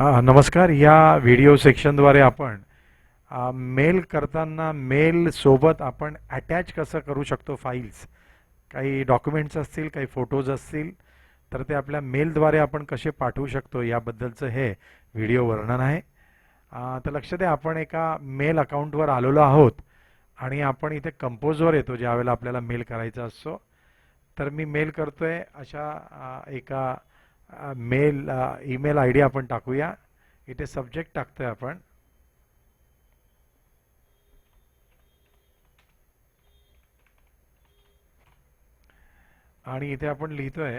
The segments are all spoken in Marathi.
नमस्कार. या व्हिडिओ सेक्शनद्वारे आपण मेल करताना मेल सोबत आपण अटॅच कसं करू शकतो फाईल्स काही डॉक्युमेंट्स असतील काही फोटोज असतील तर ते आपल्या मेलद्वारे आपण कसे पाठवू शकतो याबद्दलचं हे व्हिडिओ वर्णन आहे. तर लक्ष द्या आपण एका मेल अकाउंटवर आलेलो आहोत आणि आपण इथे कंपोजवर येतो ज्यावेळेला आपल्याला मेल करायचा असतो. तर मी मेल करतो आहे अशा एका मेल ईमेल आय डी आपण टाकूया. इथे सब्जेक्ट टाकतोय आपण. आणि इथे आपण लिहितोय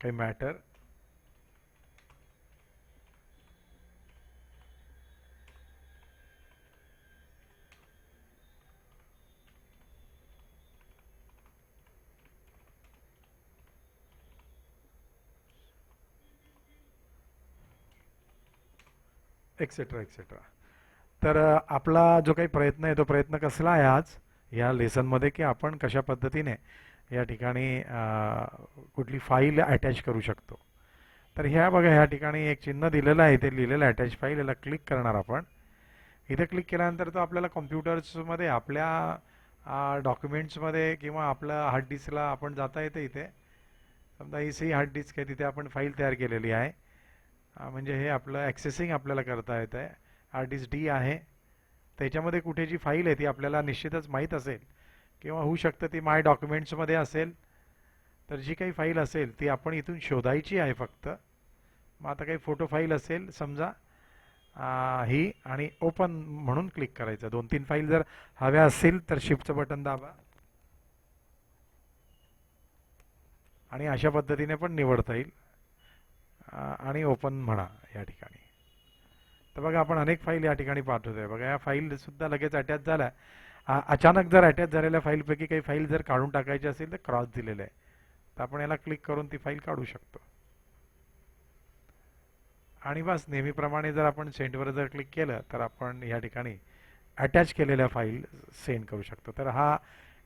काही मॅटर एक्सेट्रा एक्सेट्रा तर आपला जो काही प्रयत्न आहे तो प्रयत्न कसला आहे आज? या लेसनमध्ये की आपण कशा पद्धतीने या ठिकाणी कुठली फाईल अटॅच करू शकतो. तर ह्या बघा ह्या ठिकाणी एक चिन्ह दिलेलं आहे ते लिहिलेलं अटॅच फाईल याला क्लिक करणार आपण. इथे क्लिक केल्यानंतर तो आपल्याला कॉम्प्युटर्समध्ये आपल्या डॉक्युमेंट्समध्ये किंवा आपल्या हार्ड डिस्कला आपण जाता येतं इथे. समजा ही सी हार्ड डिस्क आहे तिथे आपण फाईल तयार केलेली आहे. म्हणजे हे आपलं ॲक्सेसिंग आपल्याला करता येतं आहे आर डिस्क डी आहे. त्याच्यामध्ये कुठे जी फाईल आहे ती आपल्याला निश्चितच माहीत असेल. किंवा होऊ शकतं ती माय डॉक्युमेंट्समध्ये असेल. तर जी काही फाईल असेल ती आपण इथून शोधायची आहे फक्त. मग आता काही फोटो फाईल असेल समजा ही आणि ओपन म्हणून क्लिक करायचं. दोन तीन फाईल जर हव्या असतील तर शिफ्टचं बटन दाबा. आणि अशा पद्धतीने पण निवडता येईल. आणि ओपन म्हणा या ठिकाणी. तर बघा आपण अनेक फाईल या ठिकाणी पाठवतोय. बघा या फाईल सुद्धा लगेच अटॅच झाल्या. अचानक जर अटॅच झालेल्या फाईलपैकी काही फाईल जर काढून टाकायची असेल तर क्रॉस दिलेलं आहे. तर आपण याला क्लिक करून ती फाईल काढू शकतो. आणि बस नेहमीप्रमाणे जर आपण सेंडवर जर क्लिक केलं तर आपण या ठिकाणी अटॅच केलेल्या फाईल सेंड करू शकतो. तर हा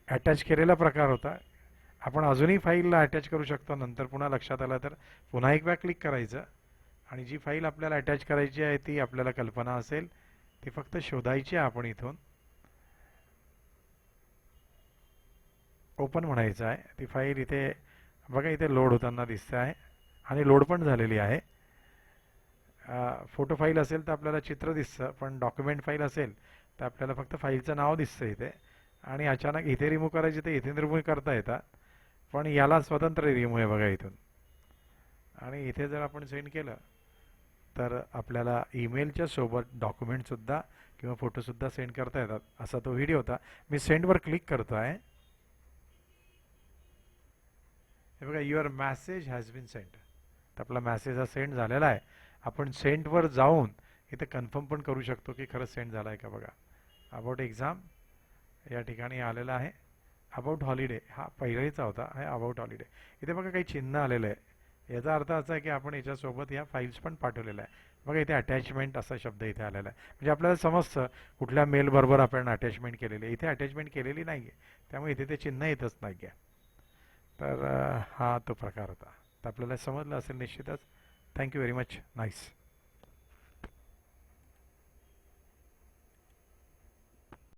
अटॅच केलेला प्रकार होता. आपण अजूनही फाईलला अटॅच करू शकतो. नंतर पुन्हा लक्षात आलं तर पुन्हा एक वेळा क्लिक करायचं. आणि जी फाईल आपल्याला अटॅच करायची आहे ती आपल्याला कल्पना असेल ती फक्त शोधायची आहे आपण इथून. ओपन म्हणायचं आहे. ती फाईल इथे बघा इथे लोड होताना दिसते आहे. आणि लोड पण झालेली आहे. फोटो फाईल असेल तर आपल्याला चित्र दिसतं पण डॉक्युमेंट फाईल असेल तर आपल्याला फक्त फाईलचं नाव दिसतं इथे. आणि अचानक इथे रिमूव्ह करायचे ते इथे रिमूव्ह करता येतात पण याला स्वतंत्र रिमूव्ह आहे बघा इथून. आणि इथे जर आपण सेंड केलं तर आपल्याला ईमेलच्या सोबत डॉक्युमेंटसुद्धा किंवा फोटोसुद्धा सेंड करता येतात. असा तो व्हिडिओ होता. मी सेंडवर क्लिक करतो आहे. हे बघा your message has been send तर आपला मॅसेज हा सेंड झालेला आहे. आपण सेंडवर जाऊन इथे कन्फर्म पण करू शकतो की खरंच सेंड झाला आहे का बघा. अबाउट एक्झाम या ठिकाणी आलेला आहे. अबाउट हॉलिडे हा पहिलेचा होता हे अबाउट हॉलिडे इथे बघा काही चिन्ह आलेलं आहे. याचा अर्थ असा आहे की आपण याच्यासोबत या फाईल्स पण पाठवलेल्या आहे बघा इथे अटॅचमेंट असा शब्द इथे आलेला आहे. म्हणजे आपल्याला समजतं कुठल्या मेलबरोबर आपण अटॅचमेंट केलेली आहे. इथे अटॅचमेंट केलेली नाही आहे त्यामुळे इथे ते चिन्ह येतच नाही आहे तर हा तो प्रकार होता. तर आपल्याला समजलं असेल निश्चितच. Thank you very much nice